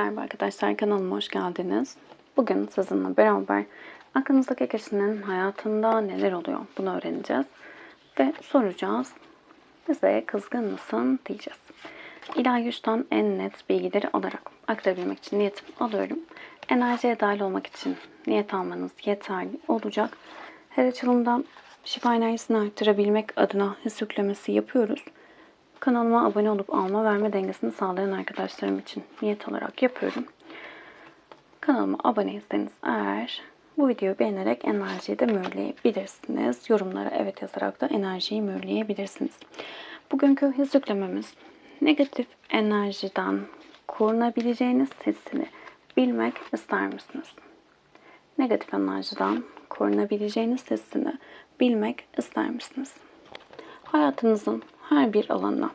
Merhaba arkadaşlar kanalıma hoş geldiniz. Bugün sizinle beraber aklınızdaki kişinin hayatında neler oluyor bunu öğreneceğiz. Ve soracağız. Bize kızgın mısın diyeceğiz. İlahi güçten en net bilgileri alarak aktarabilmek için niyetimi alıyorum. Enerjiye dahil olmak için niyet almanız yeterli olacak. Her açılımda şifa enerjisini arttırabilmek adına his yüklemesi yapıyoruz. Kanalıma abone olup alma verme dengesini sağlayan arkadaşlarım için niyet olarak yapıyorum. Kanalıma aboneyseniz eğer bu videoyu beğenerek enerjiyi de mühürleyebilirsiniz. Yorumlara evet yazarak da enerjiyi mühürleyebilirsiniz. Bugünkü his negatif enerjiden korunabileceğiniz hissini bilmek ister misiniz? Negatif enerjiden korunabileceğiniz hissini bilmek ister misiniz? Hayatınızın her bir alanına,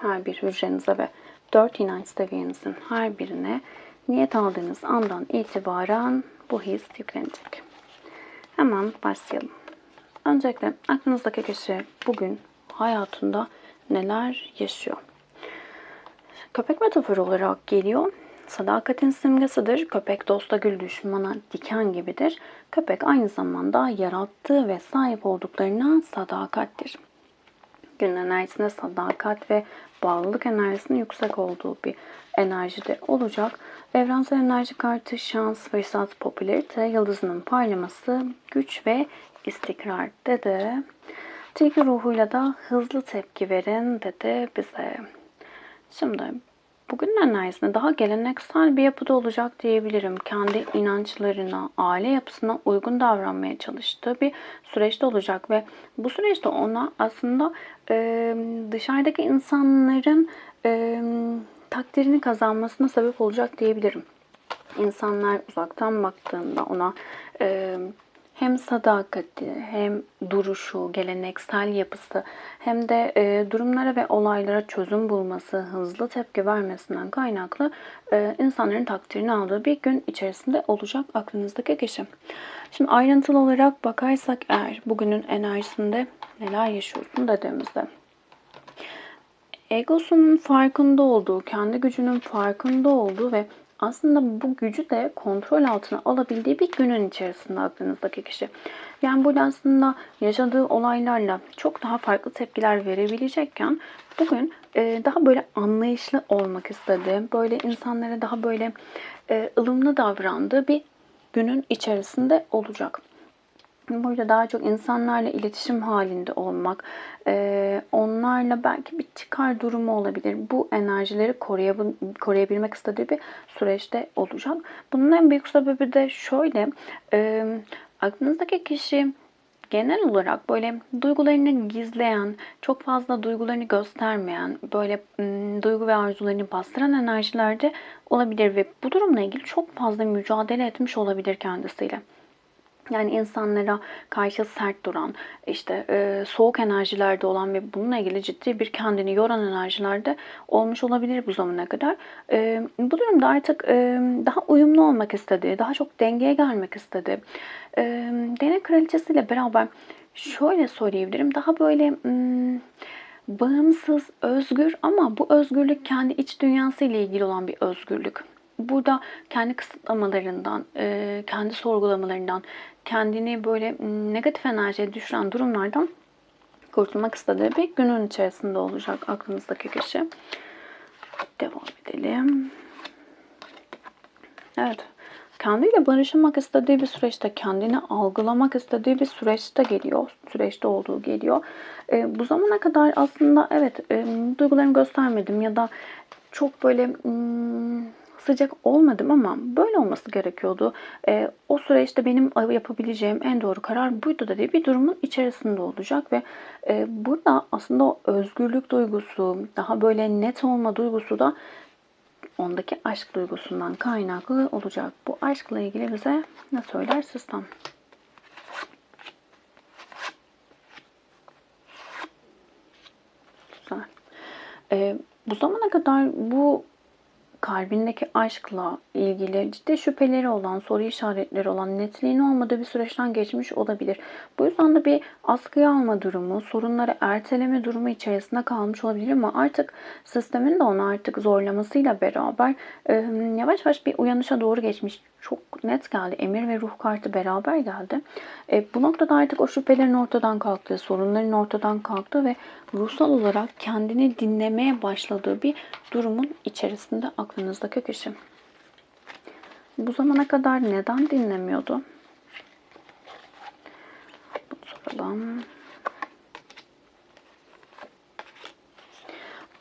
her bir hücrenize ve dört inanç seviyenizin her birine niyet aldığınız andan itibaren bu his yüklenecek. Hemen başlayalım. Öncelikle aklınızdaki kişi bugün hayatında neler yaşıyor? Köpek metaforu olarak geliyor. Sadakatin simgesidir. Köpek dosta gül düşmana diken gibidir. Köpek aynı zamanda yarattığı ve sahip olduklarına sadakattir günün enerjisinde sadakat ve bağlılık enerjisinin yüksek olduğu bir enerjide olacak. Evrensel enerji kartı şans, fırsat, popülerite, yıldızının parlaması, güç ve istikrar dedi. Tilki ruhuyla da hızlı tepki verin dedi bize. Şimdi bugünün enerjisinde daha geleneksel bir yapıda olacak diyebilirim. Kendi inançlarına, aile yapısına uygun davranmaya çalıştığı bir süreçte olacak ve bu süreçte ona aslında e, dışarıdaki insanların e, takdirini kazanmasına sebep olacak diyebilirim. İnsanlar uzaktan baktığında ona e, hem sadakati hem duruşu, geleneksel yapısı hem de e, durumlara ve olaylara çözüm bulması, hızlı tepki vermesinden kaynaklı e, insanların takdirini aldığı bir gün içerisinde olacak aklınızdaki kişi. Şimdi ayrıntılı olarak bakarsak eğer bugünün enerjisinde neler yaşıyorsun dediğimizde egosunun farkında olduğu, kendi gücünün farkında olduğu ve aslında bu gücü de kontrol altına alabildiği bir günün içerisinde aklınızdaki kişi. Yani burada aslında yaşadığı olaylarla çok daha farklı tepkiler verebilecekken bugün e, daha böyle anlayışlı olmak istedi. Böyle insanlara daha böyle e, ılımlı davrandığı bir günün içerisinde olacak. Burada daha çok insanlarla iletişim halinde olmak, e, onlarla belki bir çıkar durumu olabilir. Bu enerjileri koruyabilmek istediği bir süreçte olacak. Bunun en büyük sebebi de şöyle, e, aklınızdaki kişi genel olarak böyle duygularını gizleyen, çok fazla duygularını göstermeyen, böyle duygu ve arzularını bastıran enerjilerde olabilir ve bu durumla ilgili çok fazla mücadele etmiş olabilir kendisiyle. Yani insanlara karşı sert duran, işte e, soğuk enerjilerde olan ve bununla ilgili ciddi bir kendini yoran enerjilerde olmuş olabilir bu zamana kadar. E, bu durumda artık e, daha uyumlu olmak istedi, daha çok dengeye gelmek istedi. E, Değnek kraliçesiyle beraber şöyle söyleyebilirim, daha böyle... Hmm, bağımsız, özgür ama bu özgürlük kendi iç dünyası ile ilgili olan bir özgürlük. Burada kendi kısıtlamalarından, e, kendi sorgulamalarından, kendini böyle negatif enerjiye düşüren durumlardan kurtulmak istediği bir günün içerisinde olacak aklınızdaki kişi. Devam edelim. Evet. Kendiyle barışmak istediği bir süreçte, kendini algılamak istediği bir süreçte geliyor. Süreçte olduğu geliyor. E, bu zamana kadar aslında evet e, duygularımı göstermedim ya da çok böyle... Sıcak olmadım ama böyle olması gerekiyordu. E, o süreçte benim yapabileceğim en doğru karar buydu dediği bir durumun içerisinde olacak ve e, burada aslında o özgürlük duygusu, daha böyle net olma duygusu da ondaki aşk duygusundan kaynaklı olacak. Bu aşkla ilgili bize ne söyler sistem? Güzel. E, bu zamana kadar bu kalbindeki aşkla ilgili ciddi şüpheleri olan, soru işaretleri olan, netliğin olmadığı bir süreçten geçmiş olabilir. Bu yüzden de bir askıya alma durumu, sorunları erteleme durumu içerisinde kalmış olabilir ama artık sistemin de onu artık zorlamasıyla beraber yavaş yavaş bir uyanışa doğru geçmiş. Çok net geldi. Emir ve ruh kartı beraber geldi. E, bu noktada artık o şüphelerin ortadan kalktığı, sorunların ortadan kalktığı ve ruhsal olarak kendini dinlemeye başladığı bir durumun içerisinde aklınızdaki kişi. Bu zamana kadar neden dinlemiyordu? Bunu soralım.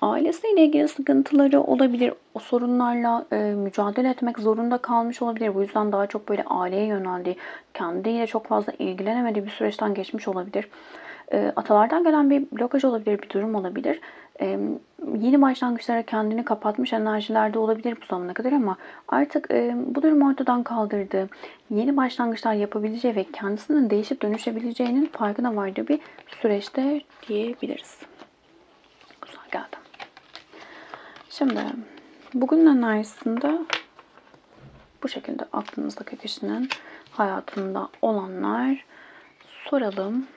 Ailesiyle ilgili sıkıntıları olabilir. O sorunlarla e, mücadele etmek zorunda kalmış olabilir. Bu yüzden daha çok böyle aileye yöneldiği, kendiyle çok fazla ilgilenemediği bir süreçten geçmiş olabilir. E, atalardan gelen bir blokaj olabilir, bir durum olabilir. E, yeni başlangıçlara kendini kapatmış enerjilerde olabilir bu zamana kadar ama artık e, bu durum ortadan kaldırdı. Yeni başlangıçlar yapabileceği ve kendisinin değişip dönüşebileceğinin farkına vardığı bir süreçte diyebiliriz. Güzel geldi. Şimdi bugünün enerjisinde bu şekilde aklınızdaki kişinin hayatında olanlar soralım.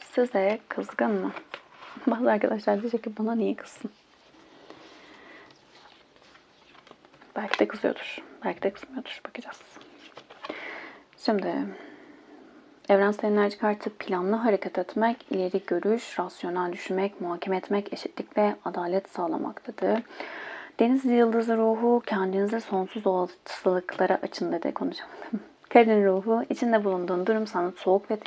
Size kızgın mı? Bazı arkadaşlar diyecek ki bana niye kızsın? Belki de kızıyordur. Belki de kızmıyordur. Bakacağız. Şimdi Evrensel enerji kartı planlı hareket etmek, ileri görüş, rasyonel düşünmek, muhakeme etmek, eşitlik ve adalet sağlamaktadır. Deniz yıldızı ruhu kendinize sonsuz olasılıklara açın dedi konuşamadım. Karın ruhu içinde bulunduğun durum sana soğuk ve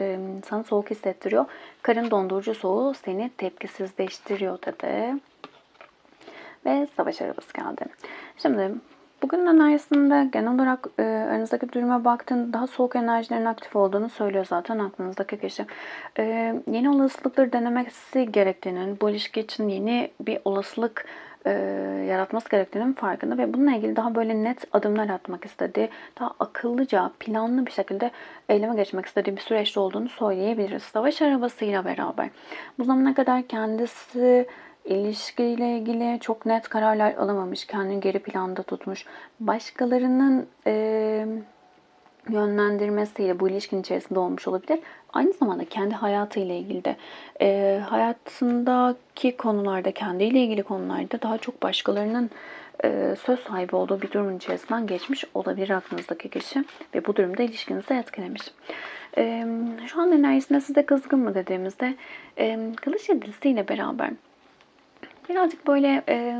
e, sana soğuk hissettiriyor. Karın dondurucu soğuğu seni tepkisizleştiriyor dedi. Ve savaş arabası geldi. Şimdi Bugün enerjisinde genel olarak e, aranızdaki duruma baktığında daha soğuk enerjilerin aktif olduğunu söylüyor zaten aklınızdaki kişi. E, yeni olasılıkları denemesi gerektiğinin, bu ilişki için yeni bir olasılık e, yaratması gerektiğinin farkında ve bununla ilgili daha böyle net adımlar atmak istediği, daha akıllıca, planlı bir şekilde eyleme geçmek istediği bir süreçte olduğunu söyleyebiliriz. Savaş arabasıyla beraber. Bu zamana kadar kendisi ilişkiyle ilgili çok net kararlar alamamış, kendini geri planda tutmuş. Başkalarının e, yönlendirmesiyle bu ilişkin içerisinde olmuş olabilir. Aynı zamanda kendi hayatıyla ilgili de e, hayatındaki konularda, kendiyle ilgili konularda daha çok başkalarının e, söz sahibi olduğu bir durumun içerisinden geçmiş olabilir aklınızdaki kişi ve bu durumda ilişkinizi etkilemiş. E, şu an enerjisinde size kızgın mı dediğimizde e, kılıç yedilisiyle beraber birazcık böyle e,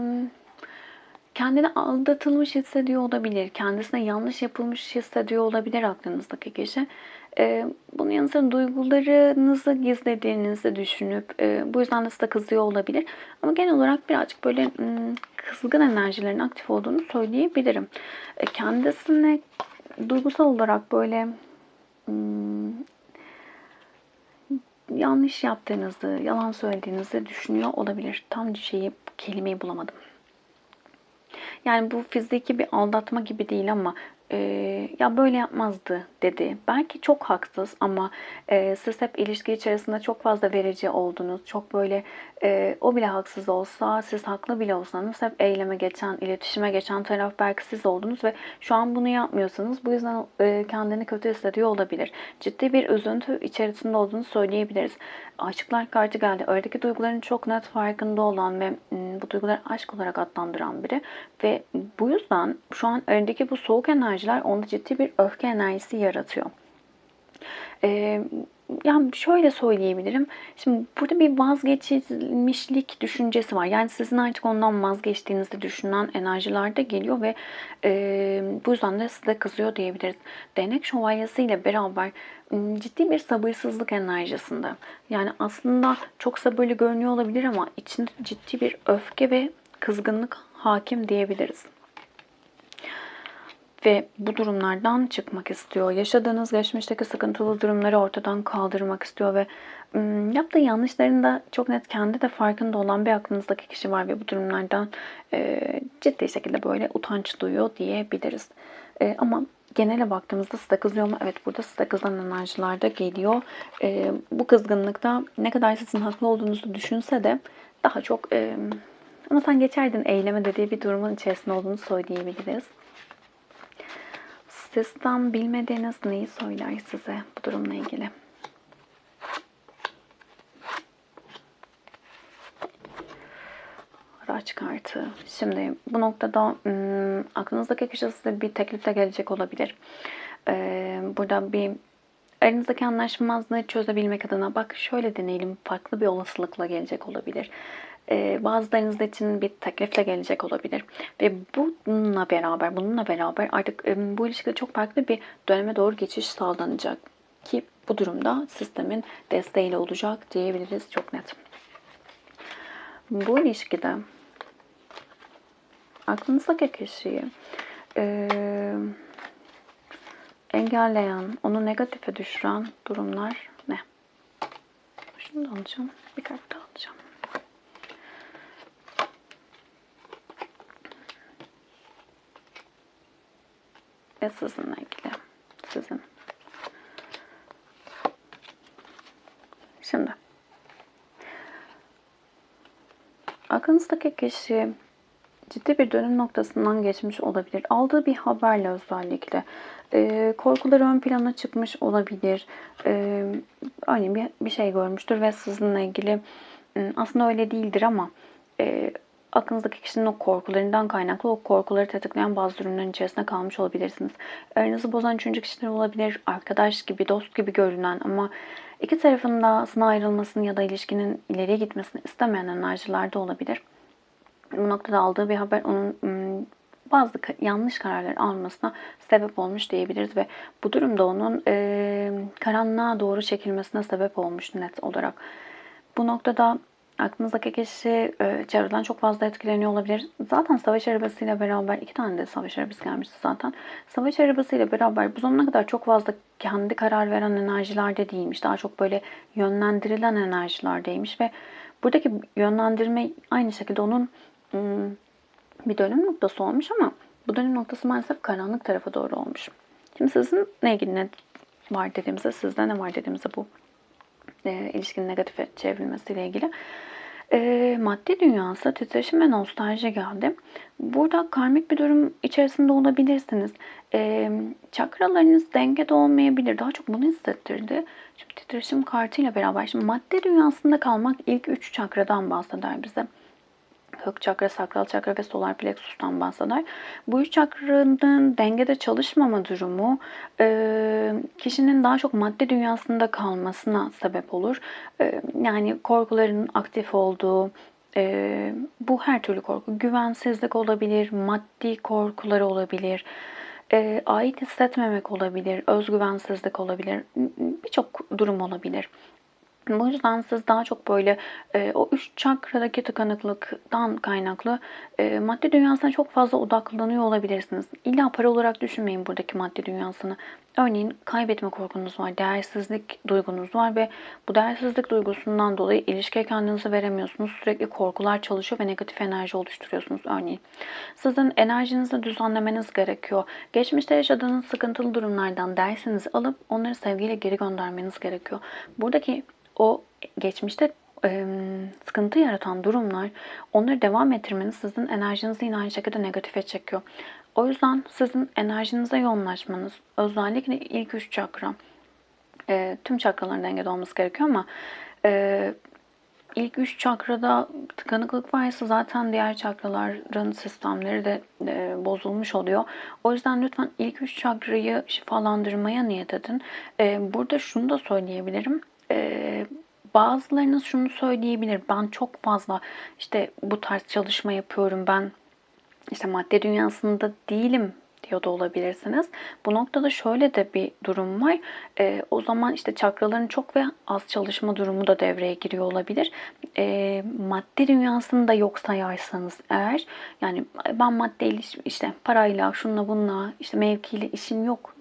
kendini aldatılmış hissediyor olabilir. Kendisine yanlış yapılmış hissediyor olabilir aklınızdaki kişi. E, bunun yanı sıra duygularınızı gizlediğinizi düşünüp e, bu yüzden de size kızıyor olabilir. Ama genel olarak birazcık böyle m, kızgın enerjilerin aktif olduğunu söyleyebilirim. E, kendisine duygusal olarak böyle m, yanlış yaptığınızı, yalan söylediğinizi düşünüyor olabilir. Tam şeyi, kelimeyi bulamadım. Yani bu fiziki bir aldatma gibi değil ama e, ya böyle yapmazdı dedi. Belki çok haksız ama e, siz hep ilişki içerisinde çok fazla verici oldunuz. Çok böyle e, o bile haksız olsa, siz haklı bile olsanız hep eyleme geçen, iletişime geçen taraf belki siz oldunuz ve şu an bunu yapmıyorsanız bu yüzden e, kendini kötü hissediyor olabilir. Ciddi bir üzüntü içerisinde olduğunu söyleyebiliriz. Aşıklar kartı geldi. Aradaki duyguların çok net farkında olan ve bu duyguları aşk olarak adlandıran biri ve bu yüzden şu an aradaki bu soğuk enerjiler onda ciddi bir öfke enerjisi yaratıyor. Ee, yani şöyle söyleyebilirim. Şimdi burada bir vazgeçilmişlik düşüncesi var. Yani sizin artık ondan vazgeçtiğinizde düşünen enerjiler de geliyor ve e, bu yüzden de size kızıyor diyebiliriz. Denek şövalyesi ile beraber ciddi bir sabırsızlık enerjisinde. Yani aslında çok sabırlı görünüyor olabilir ama içinde ciddi bir öfke ve kızgınlık hakim diyebiliriz ve bu durumlardan çıkmak istiyor. Yaşadığınız geçmişteki sıkıntılı durumları ortadan kaldırmak istiyor ve yaptığı yanlışların da çok net kendi de farkında olan bir aklınızdaki kişi var ve bu durumlardan e, ciddi şekilde böyle utanç duyuyor diyebiliriz. E, ama genele baktığımızda size kızıyor mu? Evet burada size kızan enerjiler de geliyor. E, bu kızgınlıkta ne kadar sizin haklı olduğunuzu düşünse de daha çok Ama sen geçerdin eyleme dediği bir durumun içerisinde olduğunu söyleyebiliriz. Sistem bilmediğiniz neyi söyler size bu durumla ilgili? Araç kartı. Şimdi bu noktada ım, aklınızdaki kişi size bir teklifle gelecek olabilir. Ee, burada bir aranızdaki anlaşmazlığı çözebilmek adına bak şöyle deneyelim farklı bir olasılıkla gelecek olabilir. Ee, bazılarınız için bir teklifle gelecek olabilir. Ve bununla beraber, bununla beraber artık ım, bu ilişkide çok farklı bir döneme doğru geçiş sağlanacak. Ki bu durumda sistemin desteğiyle olacak diyebiliriz çok net. Bu ilişkide aklınızdaki kişiyi eee, engelleyen, onu negatife düşüren durumlar ne? Şunu da alacağım. Bir kart daha alacağım. Ve sizinle ilgili. Sizin. Şimdi. Aklınızdaki kişi ciddi bir dönüm noktasından geçmiş olabilir. Aldığı bir haberle özellikle e, korkuları ön plana çıkmış olabilir. E, örneğin bir, bir şey görmüştür ve sizinle ilgili e, aslında öyle değildir ama e, aklınızdaki kişinin o korkularından kaynaklı o korkuları tetikleyen bazı durumların içerisinde kalmış olabilirsiniz. Aranızı bozan üçüncü kişiler olabilir. Arkadaş gibi, dost gibi görünen ama iki tarafın da aslında ayrılmasını ya da ilişkinin ileriye gitmesini istemeyen enerjiler de olabilir bu noktada aldığı bir haber onun bazı yanlış kararlar almasına sebep olmuş diyebiliriz ve bu durumda onun e, karanlığa doğru çekilmesine sebep olmuş net olarak. Bu noktada aklınızdaki kişi e, çevreden çok fazla etkileniyor olabilir. Zaten savaş arabasıyla beraber iki tane de savaş arabası gelmişti zaten. Savaş arabasıyla beraber bu zamana kadar çok fazla kendi karar veren enerjilerde değilmiş. Daha çok böyle yönlendirilen enerjilerdeymiş ve buradaki yönlendirme aynı şekilde onun bir dönüm noktası olmuş ama bu dönüm noktası maalesef karanlık tarafa doğru olmuş. Şimdi sizin ne ilgili ne var dediğimizde, sizde ne var dediğimizde bu e, ilişkinin negatife çevrilmesiyle ilgili. E, maddi dünyası titreşim ve nostalji geldi. Burada karmik bir durum içerisinde olabilirsiniz. E, çakralarınız dengede olmayabilir. Daha çok bunu hissettirdi. Şimdi titreşim kartıyla beraber şimdi maddi dünyasında kalmak ilk üç çakradan bahseder bize kök çakra, sakral çakra ve solar plexus'tan bahseder. Bu üç çakranın dengede çalışmama durumu e, kişinin daha çok madde dünyasında kalmasına sebep olur. E, yani korkuların aktif olduğu, e, bu her türlü korku, güvensizlik olabilir, maddi korkular olabilir, ait hissetmemek olabilir, özgüvensizlik olabilir, birçok durum olabilir. Bu yüzden siz daha çok böyle e, o üç çakradaki tıkanıklıktan kaynaklı e, maddi dünyasına çok fazla odaklanıyor olabilirsiniz. İlla para olarak düşünmeyin buradaki maddi dünyasını. Örneğin kaybetme korkunuz var, değersizlik duygunuz var ve bu değersizlik duygusundan dolayı ilişkiye kendinizi veremiyorsunuz. Sürekli korkular çalışıyor ve negatif enerji oluşturuyorsunuz örneğin. Sizin enerjinizi düzenlemeniz gerekiyor. Geçmişte yaşadığınız sıkıntılı durumlardan dersinizi alıp onları sevgiyle geri göndermeniz gerekiyor. Buradaki o geçmişte e, sıkıntı yaratan durumlar onları devam ettirmeniz sizin enerjinizi yine aynı şekilde negatife çekiyor. O yüzden sizin enerjinize yoğunlaşmanız özellikle ilk üç çakra e, tüm çakraların dengede olması gerekiyor ama e, ilk üç çakrada tıkanıklık varsa zaten diğer çakraların sistemleri de e, bozulmuş oluyor. O yüzden lütfen ilk üç çakrayı şifalandırmaya niyet edin. E, burada şunu da söyleyebilirim. E, bazılarınız şunu söyleyebilir. Ben çok fazla işte bu tarz çalışma yapıyorum. Ben işte madde dünyasında değilim diyor da olabilirsiniz. Bu noktada şöyle de bir durum var. E, o zaman işte çakraların çok ve az çalışma durumu da devreye giriyor olabilir. E, madde dünyasında yok sayarsanız eğer yani ben madde işte parayla şunla bununla işte mevkiyle işim yok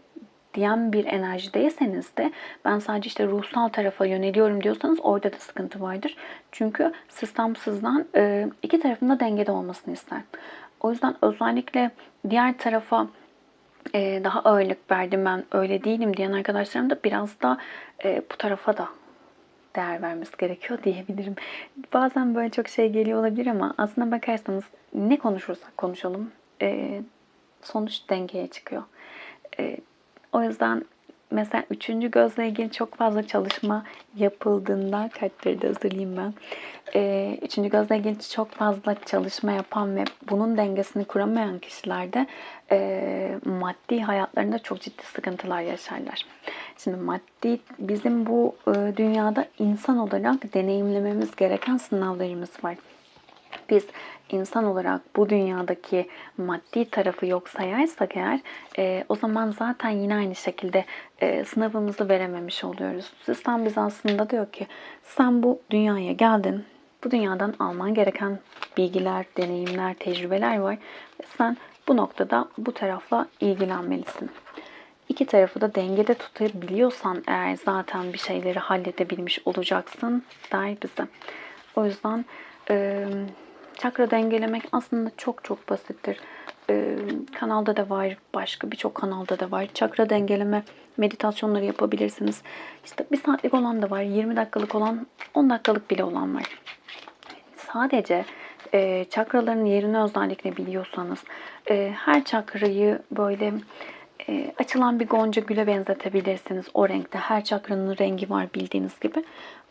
diyen bir enerjideyseniz de ben sadece işte ruhsal tarafa yöneliyorum diyorsanız orada da sıkıntı vardır. Çünkü sistem sizden e, iki tarafında dengede olmasını ister. O yüzden özellikle diğer tarafa e, daha ağırlık verdim ben öyle değilim diyen arkadaşlarım da biraz da e, bu tarafa da değer vermesi gerekiyor diyebilirim. Bazen böyle çok şey geliyor olabilir ama aslına bakarsanız ne konuşursak konuşalım sonuç dengeye çıkıyor. O yüzden mesela üçüncü gözle ilgili çok fazla çalışma yapıldığında kartları da hazırlayayım ben. Ee, üçüncü gözle ilgili çok fazla çalışma yapan ve bunun dengesini kuramayan kişilerde e, maddi hayatlarında çok ciddi sıkıntılar yaşarlar. Şimdi maddi bizim bu e, dünyada insan olarak deneyimlememiz gereken sınavlarımız var biz insan olarak bu dünyadaki maddi tarafı yok sayarsak eğer e, o zaman zaten yine aynı şekilde e, sınavımızı verememiş oluyoruz. Sistem bize aslında diyor ki sen bu dünyaya geldin. Bu dünyadan alman gereken bilgiler, deneyimler, tecrübeler var. Sen bu noktada bu tarafla ilgilenmelisin. İki tarafı da dengede tutabiliyorsan eğer zaten bir şeyleri halledebilmiş olacaksın der bize. O yüzden e, çakra dengelemek aslında çok çok basittir. E, kanalda da var, başka birçok kanalda da var. Çakra dengeleme meditasyonları yapabilirsiniz. İşte bir saatlik olan da var, 20 dakikalık olan, 10 dakikalık bile olan var. Sadece e, çakraların yerini özellikle biliyorsanız e, her çakrayı böyle e, açılan bir gonca güle benzetebilirsiniz. O renkte her çakranın rengi var bildiğiniz gibi.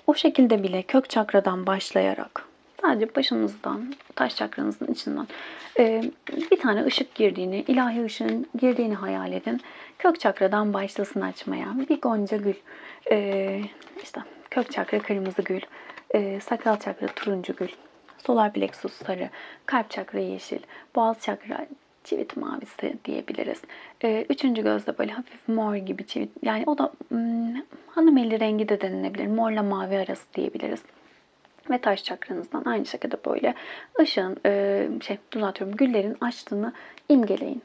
O şekilde bile kök çakradan başlayarak sadece başınızdan, taş çakranızın içinden e, bir tane ışık girdiğini, ilahi ışığın girdiğini hayal edin. Kök çakradan başlasın açmaya. Bir gonca gül, e, işte kök çakra kırmızı gül, e, sakral çakra turuncu gül, solar plexus sarı, kalp çakra yeşil, boğaz çakra çivit mavisi diyebiliriz. Üçüncü gözde böyle hafif mor gibi çivit. Yani o da hmm, hanımeli rengi de denilebilir. Morla mavi arası diyebiliriz. Ve taş çakranızdan aynı şekilde böyle ışığın, e, şey düzeltiyorum, güllerin açtığını imgeleyin.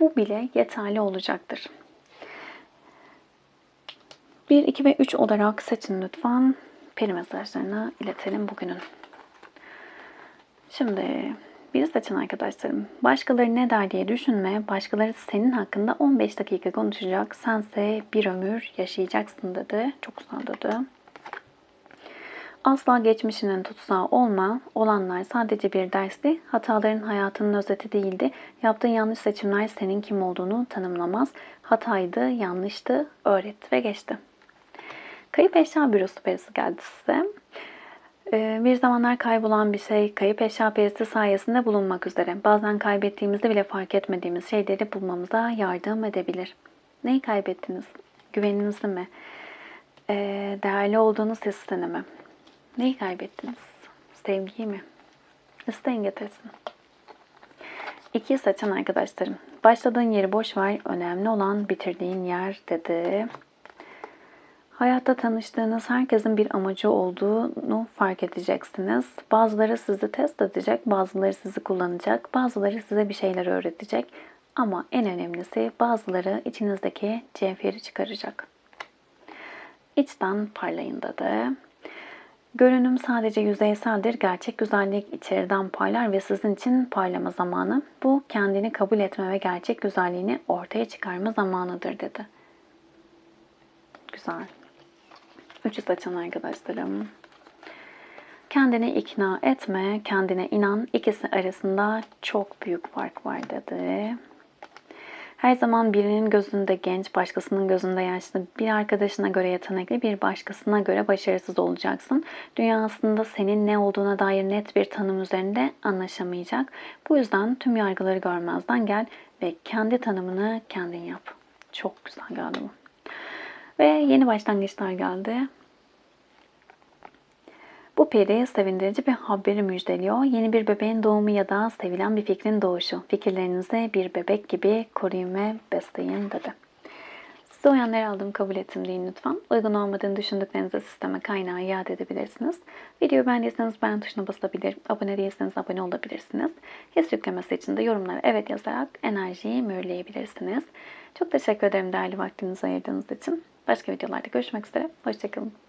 Bu bile yeterli olacaktır. 1, 2 ve 3 olarak seçin lütfen. Peri mesajlarını iletelim bugünün. Şimdi bir seçin arkadaşlarım. Başkaları ne der diye düşünme. Başkaları senin hakkında 15 dakika konuşacak. Sense bir ömür yaşayacaksın dedi. Çok güzel dedi. Asla geçmişinin tutsağı olma. Olanlar sadece bir dersti. Hataların hayatının özeti değildi. Yaptığın yanlış seçimler senin kim olduğunu tanımlamaz. Hataydı, yanlıştı, öğretti ve geçti. Kayıp eşya bürosu perisi geldi size. Ee, bir zamanlar kaybolan bir şey kayıp eşya perisi sayesinde bulunmak üzere. Bazen kaybettiğimizde bile fark etmediğimiz şeyleri bulmamıza yardım edebilir. Neyi kaybettiniz? Güveninizi mi? Ee, değerli olduğunuz hissini mi? Neyi kaybettiniz? Sevgiyi mi? İsteyin getirsin. İki seçen arkadaşlarım. Başladığın yeri boş ver. Önemli olan bitirdiğin yer dedi. Hayatta tanıştığınız herkesin bir amacı olduğunu fark edeceksiniz. Bazıları sizi test edecek, bazıları sizi kullanacak, bazıları size bir şeyler öğretecek. Ama en önemlisi bazıları içinizdeki cevheri çıkaracak. İçten parlayın dedi. Görünüm sadece yüzeyseldir. Gerçek güzellik içeriden parlar ve sizin için parlama zamanı. Bu kendini kabul etme ve gerçek güzelliğini ortaya çıkarma zamanıdır dedi. Güzel. Üçü saçan arkadaşlarım. Kendini ikna etme, kendine inan. İkisi arasında çok büyük fark var dedi. Her zaman birinin gözünde genç, başkasının gözünde yaşlı, bir arkadaşına göre yetenekli, bir başkasına göre başarısız olacaksın. Dünya aslında senin ne olduğuna dair net bir tanım üzerinde anlaşamayacak. Bu yüzden tüm yargıları görmezden gel ve kendi tanımını kendin yap. Çok güzel geldi bu. Ve yeni başlangıçlar geldi. Bu peri sevindirici bir haberi müjdeliyor. Yeni bir bebeğin doğumu ya da sevilen bir fikrin doğuşu. Fikirlerinizi bir bebek gibi koruyun ve besleyin dedi. Size uyanları aldım kabul ettim deyin lütfen. Uygun olmadığını düşündüklerinizi sisteme kaynağı iade edebilirsiniz. Videoyu beğendiyseniz beğen tuşuna basabilir. Abone değilseniz abone olabilirsiniz. His yüklemesi için de yorumlara evet yazarak enerjiyi mühürleyebilirsiniz. Çok teşekkür ederim değerli vaktinizi ayırdığınız için. Başka videolarda görüşmek üzere. Hoşçakalın.